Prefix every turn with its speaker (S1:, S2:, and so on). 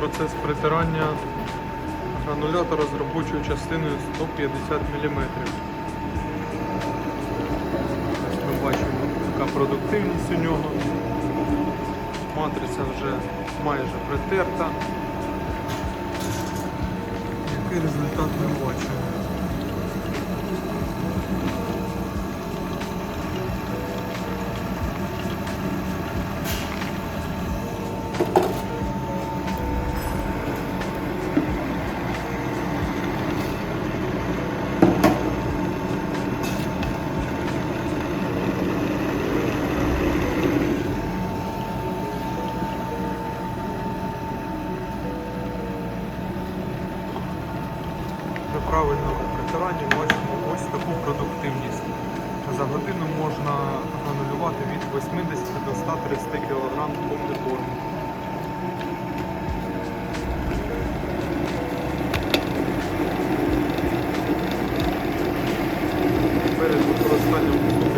S1: процес притирання гранулятора з робочою частиною 150 мм. Ми бачимо, яка продуктивність у нього. Матриця вже майже притерта. Який результат ми бачимо? При правильному притиранні бачимо ось таку продуктивність. За годину можна гранулювати від 80 до 130 кг комбікорму. Перед використанням